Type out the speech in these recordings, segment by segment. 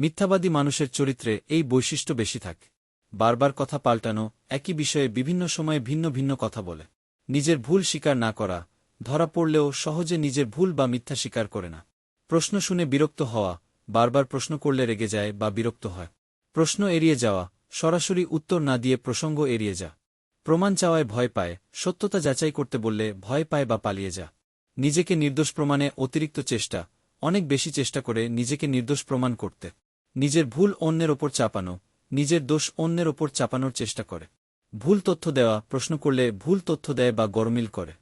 মিথ্যাবাদী মানুষের চরিত্রে এই বৈশিষ্ট্য বেশি থাকে। বারবার কথা পাল্টানো একই বিষয়ে বিভিন্ন সময়ে ভিন্ন ভিন্ন কথা বলে। নিজের ভুল স্বীকার না করা, ধরা পড়লেও সহজে নিজের ভুল বা মিথ্যা স্বীকার করে না। প্রশ্ন শুনে বিরক্ত হওয়া, বারবার প্রশ্ন করলে রেগে যায় বা বিরক্ত হয়। প্রশ্ন এড়িয়ে যাওয়া, সরাসরি উত্তর না দিয়ে প্রসঙ্গ এড়িয়ে যা। প্রমাণ চাওয়ায় ভয় পায়, সত্যতা যাচাই করতে বললে ভয় পায় বা পালিয়ে যা। নিজেকে নির্দোষ প্রমাণে অতিরিক্ত চেষ্টা, অনেক বেশি চেষ্টা করে নিজেকে নির্দোষ প্রমাণ করতে। নিজের ভুল অন্যের ওপর চাপানো, নিজের দোষ অন্যের ওপর চাপানোর চেষ্টা করে। ভুল তথ্য দেওয়া, প্রশ্ন করলে ভুল তথ্য দেয় বা গরমিল করে।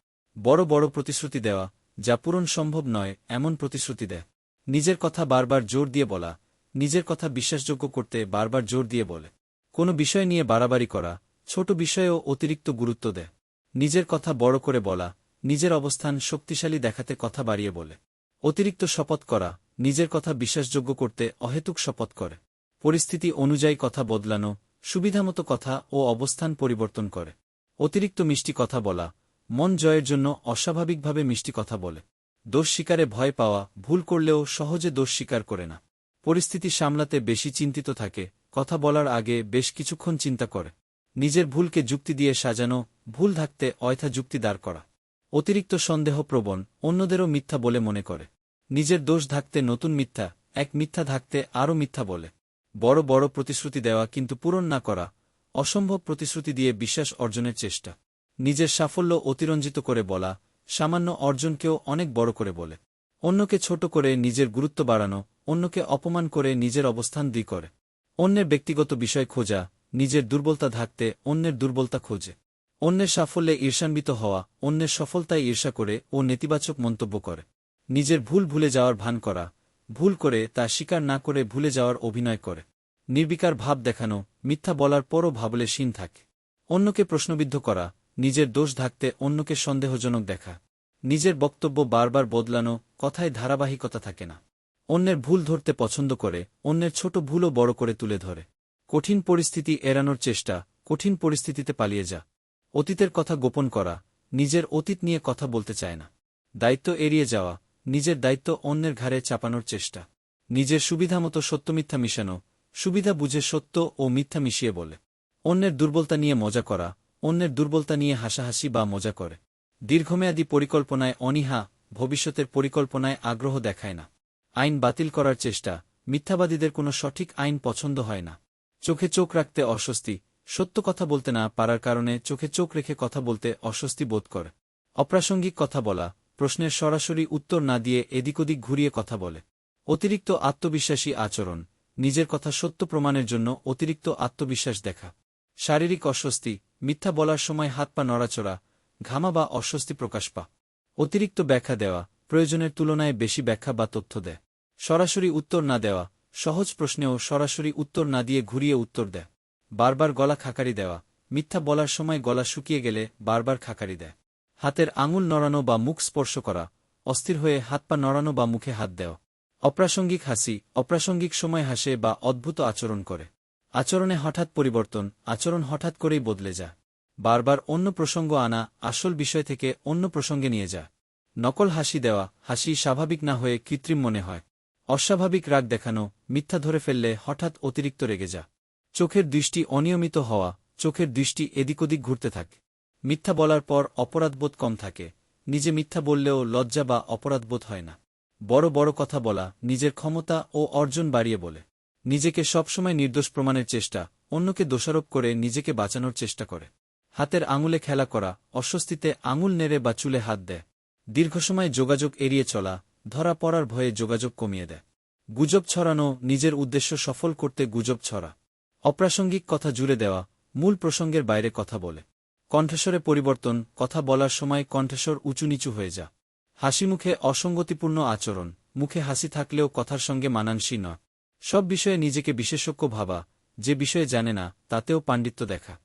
বড় বড় প্রতিশ্রুতি দেওয়া, যা পূরণ সম্ভব নয়, এমন প্রতিশ্রুতি দেয়। নিজের কথা বারবার জোর দিয়ে বলা, নিজের কথা বিশ্বাসযোগ্য করতে বারবার জোর দিয়ে বলে। কোনো বিষয় নিয়ে বাড়াবাড়ি করা, ছোট বিষয়েও অতিরিক্ত গুরুত্ব দেয়। নিজের কথা বড় করে বলা, নিজের অবস্থান শক্তিশালী দেখাতে কথা বাড়িয়ে বলে। অতিরিক্ত শপথ করা নিজের কথা বিশ্বাসযোগ্য করতে অহেতুক শপথ করে। পরিস্থিতি অনুযায়ী কথা বদলানো, সুবিধামতো কথা ও অবস্থান পরিবর্তন করে। অতিরিক্ত মিষ্টি কথা বলা, মন জয়ের জন্য অস্বাভাবিকভাবে মিষ্টি কথা বলে। দোষ স্বীকারে ভয় পাওয়া, ভুল করলেও সহজে দোষ স্বীকার করে না। পরিস্থিতি সামলাতে বেশি চিন্তিত থাকে, কথা বলার আগে বেশ কিছুক্ষণ চিন্তা করে। নিজের ভুলকে যুক্তি দিয়ে সাজানো, ভুল থাকতে অয়থা যুক্তি দাঁড় করা। অতিরিক্ত সন্দেহপ্রবণ অন্যদেরও মিথ্যা বলে মনে করে। নিজের দোষ থাকতে নতুন মিথ্যা, এক মিথ্যা থাকতে আরও মিথ্যা বলে। বড় বড় প্রতিশ্রুতি দেওয়া কিন্তু পূরণ না করা, অসম্ভব প্রতিশ্রুতি দিয়ে বিশ্বাস অর্জনের চেষ্টা। নিজের সাফল্য অতিরঞ্জিত করে বলা, সামান্য অর্জনকেও অনেক বড় করে বলে। অন্যকে ছোট করে নিজের গুরুত্ব বাড়ানো, অন্যকে অপমান করে নিজের অবস্থান দি করে। অন্যের ব্যক্তিগত বিষয় খোঁজা, নিজের দুর্বলতা থাকতে অন্যের দুর্বলতা খোঁজে। অন্যের সাফল্যে ঈর্ষান্বিত হওয়া, অন্যের সফলতায় ঈর্ষা করে ও নেতিবাচক মন্তব্য করে। নিজের ভুল ভুলে যাওয়ার ভান করা, ভুল করে তা স্বীকার না করে ভুলে যাওয়ার অভিনয় করে। নির্বিকার ভাব দেখানো, মিথ্যা বলার পরও ভাবলে সীন থাকে। অন্যকে প্রশ্নবিদ্ধ করা, নিজের দোষ ঢাকতে অন্যকে সন্দেহজনক দেখা। নিজের বক্তব্য বারবার বদলানো, কথায় ধারাবাহিকতা থাকে না। অন্যের ভুল ধরতে পছন্দ করে, অন্যের ছোট ভুলও বড় করে তুলে ধরে। কঠিন পরিস্থিতি এড়ানোর চেষ্টা, কঠিন পরিস্থিতিতে পালিয়ে যা। অতীতের কথা গোপন করা, নিজের অতীত নিয়ে কথা বলতে চায় না। দায়িত্ব এড়িয়ে যাওয়া নিজের দায়িত্ব অন্যের ঘাড়ে চাপানোর চেষ্টা। নিজের সুবিধামতো সত্য মিথ্যা মিশানো, সুবিধা বুঝে সত্য ও মিথ্যা মিশিয়ে বলে। অন্যের দুর্বলতা নিয়ে মজা করা, অন্যের দুর্বলতা নিয়ে হাসাহাসি বা মজা করে। দীর্ঘমেয়াদী পরিকল্পনায় অনীহা, ভবিষ্যতের পরিকল্পনায় আগ্রহ দেখায় না। আইন বাতিল করার চেষ্টা, মিথ্যাবাদীদের কোনো সঠিক আইন পছন্দ হয় না। চোখে চোখ রাখতে অস্বস্তি, সত্য কথা বলতে না পারার কারণে চোখে চোখ রেখে কথা বলতে অস্বস্তি বোধ করে। অপ্রাসঙ্গিক কথা বলা প্রশ্নের সরাসরি উত্তর না দিয়ে এদিক ওদিক ঘুরিয়ে কথা বলে। অতিরিক্ত আত্মবিশ্বাসী আচরণ, নিজের কথা সত্য প্রমাণের জন্য অতিরিক্ত আত্মবিশ্বাস দেখা। শারীরিক অস্বস্তি, মিথ্যা বলার সময় হাত পা নড়াচড়া, ঘামা বা অস্বস্তি প্রকাশ পা। অতিরিক্ত ব্যাখ্যা দেওয়া, প্রয়োজনের তুলনায় বেশি ব্যাখ্যা বা তথ্য দেয়। সরাসরি উত্তর না দেওয়া, সহজ প্রশ্নেও সরাসরি উত্তর না দিয়ে ঘুরিয়ে উত্তর দেয়। বারবার গলা খাকারি দেওয়া, মিথ্যা বলার সময় গলা শুকিয়ে গেলে বারবার খাকারি দেয়। হাতের আঙুল নড়ানো বা মুখ স্পর্শ করা, অস্থির হয়ে হাত পা নড়ানো বা মুখে হাত দেওয়া। অপ্রাসঙ্গিক হাসি, অপ্রাসঙ্গিক সময় হাসে বা অদ্ভুত আচরণ করে। আচরণে হঠাৎ পরিবর্তন, আচরণ হঠাৎ করেই বদলে যা। বারবার অন্য প্রসঙ্গ আনা, আসল বিষয় থেকে অন্য প্রসঙ্গে নিয়ে যা। নকল হাসি দেওয়া, হাসি স্বাভাবিক না হয়ে কৃত্রিম মনে হয়। অস্বাভাবিক রাগ দেখানো, মিথ্যা ধরে ফেললে হঠাৎ অতিরিক্ত রেগে যা। চোখের দৃষ্টি অনিয়মিত হওয়া, চোখের দৃষ্টি এদিক ওদিক ঘুরতে থাকে। মিথ্যা বলার পর অপরাধবোধ কম থাকে। নিজে মিথ্যা বললেও লজ্জা বা অপরাধবোধ হয় না। বড় বড় কথা বলা, নিজের ক্ষমতা ও অর্জন বাড়িয়ে বলে। নিজেকে সবসময় নির্দোষ প্রমাণের চেষ্টা, অন্যকে দোষারোপ করে নিজেকে বাঁচানোর চেষ্টা করে। হাতের আঙুলে খেলা করা, অস্বস্তিতে আঙুল নেড়ে বা চুলে হাত দেয়। দীর্ঘসময় যোগাযোগ এড়িয়ে চলা, ধরা পড়ার ভয়ে যোগাযোগ কমিয়ে দেয়। গুজব ছড়ানো, নিজের উদ্দেশ্য সফল করতে গুজব ছড়া। অপ্রাসঙ্গিক কথা জুড়ে দেওয়া, মূল প্রসঙ্গের বাইরে কথা বলে। কণ্ঠস্বরে পরিবর্তন, কথা বলার সময় কণ্ঠস্বর উঁচু নিচু হয়ে যা। হাসি মুখে অসঙ্গতিপূর্ণ আচরণ, মুখে হাসি থাকলেও কথার সঙ্গে মানানসি নয়। সব বিষয়ে নিজেকে বিশেষজ্ঞ ভাবা, যে বিষয়ে জানে না, তাতেও পাণ্ডিত্য দেখা।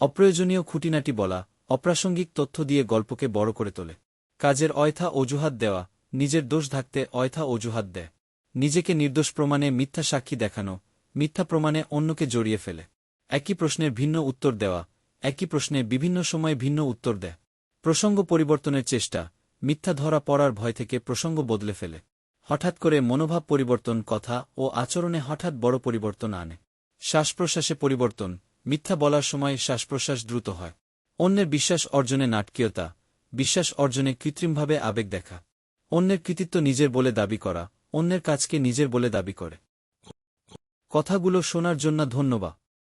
অপ্রয়োজনীয় খুঁটিনাটি বলা, অপ্রাসঙ্গিক তথ্য দিয়ে গল্পকে বড় করে তোলে। কাজের অয়থা অজুহাত দেওয়া, নিজের দোষ ঢাকতে অয়থা অজুহাত দেয়। নিজেকে নির্দোষ প্রমাণে মিথ্যা সাক্ষী দেখানো, মিথ্যা প্রমাণে অন্যকে জড়িয়ে ফেলে। একই প্রশ্নের ভিন্ন উত্তর দেওয়া একই প্রশ্নে বিভিন্ন সময়ে ভিন্ন উত্তর দেয়। প্রসঙ্গ পরিবর্তনের চেষ্টা, মিথ্যা ধরা পড়ার ভয় থেকে প্রসঙ্গ বদলে ফেলে। হঠাৎ করে মনোভাব পরিবর্তন, কথা ও আচরণে হঠাৎ বড় পরিবর্তন আনে। শ্বাসপ্রশ্বাসে পরিবর্তন, মিথ্যা বলার সময় শ্বাসপ্রশ্বাস দ্রুত হয়। অন্যের বিশ্বাস অর্জনে নাটকীয়তা, বিশ্বাস অর্জনে কৃত্রিমভাবে আবেগ দেখা। অন্যের কৃতিত্ব নিজের বলে দাবি করা, অন্যের কাজকে নিজের বলে দাবি করে। কথাগুলো শোনার জন্য ধন্যবাদ।